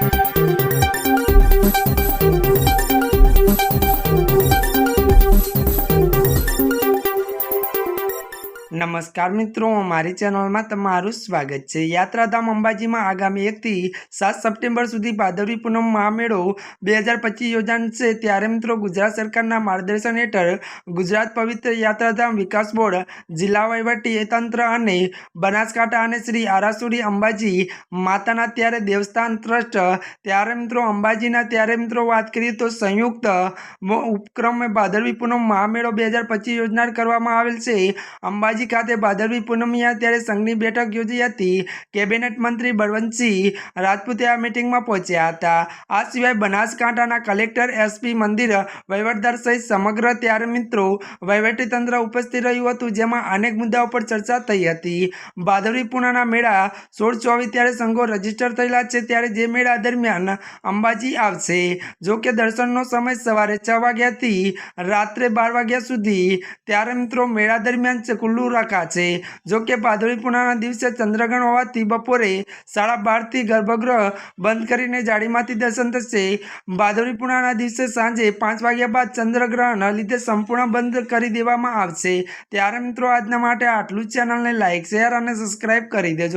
Thank you. નમસ્કાર મિત્રો, મારી ચેનલમાં તમારું સ્વાગત છે. યાત્રાધામ અંબાજીમાં આગામી એકથી સાત સપ્ટેમ્બર સુધી ભાદરવી પૂનમ મહામેળો બે હજાર પચીસ યોજાશે ત્યારે મિત્રો, ગુજરાત સરકારના માર્ગદર્શન હેઠળ ગુજરાત પવિત્ર યાત્રાધામ વિકાસ બોર્ડ, જિલ્લા વહીવટી તંત્ર અને બનાસકાંઠા અને શ્રી આરાસુરી અંબાજી માતાના ત્યારે દેવસ્થાન ટ્રસ્ટ ત્યારે મિત્રો અંબાજીના ત્યારે મિત્રો વાત કરીએ તો સંયુક્ત ઉપક્રમે ભાદરવી પૂનમ મહામેળો બે હજાર પચીસ યોજના કરવામાં આવેલ છે. અંબાજી ખાતે ભાદરવી પૂનમિયા ત્યારે સંઘની બેઠક યોજી હતી. કેબિનેટ મંત્રી બળવંતસિંહ રાજપૂતે આ મિટિંગમાં પહોંચ્યા હતા. આ સિવાય બનાસકાંઠાના કલેક્ટર એસપી મંદિર વહીવટદાર સહિત સમગ્ર ત્યારે મિત્રો વહીવટીતંત્ર ઉપસ્થિત રહ્યું હતું, જેમાં અનેક મુદ્દાઓ પર ચર્ચા થઈ હતી. ભાદરવી પૂર્ણના મેળા સોળ ચોવીસ ત્યારે સંઘો રજિસ્ટર થયેલા છે, ત્યારે જે મેળા દરમિયાન અંબાજી આવશે. જો કે દર્શનનો સમય સવારે છ વાગ્યાથી રાત્રે બાર વાગ્યા સુધી ત્યારે મિત્રો મેળા દરમિયાન છે ખુલ્લું રખાશે જોકે ભાદરવી પૂર્ણના દિવસે ચંદ્રગ્રહણ હોવાથી બપોરે સાડા બારથી ગર્ભગૃહ બંધ કરીને જાળીમાંથી દર્શન થશે. ભાદરવી પૂર્ણના દિવસે સાંજે પાંચ વાગ્યા બાદ ચંદ્રગ્રહણ લીધે સંપૂર્ણ બંધ કરી દેવામાં આવશે. ત્યારે મિત્રો, આજના માટે આટલું જ. ચેનલને લાઇક શેર અને સબસ્ક્રાઇબ કરી દેજો.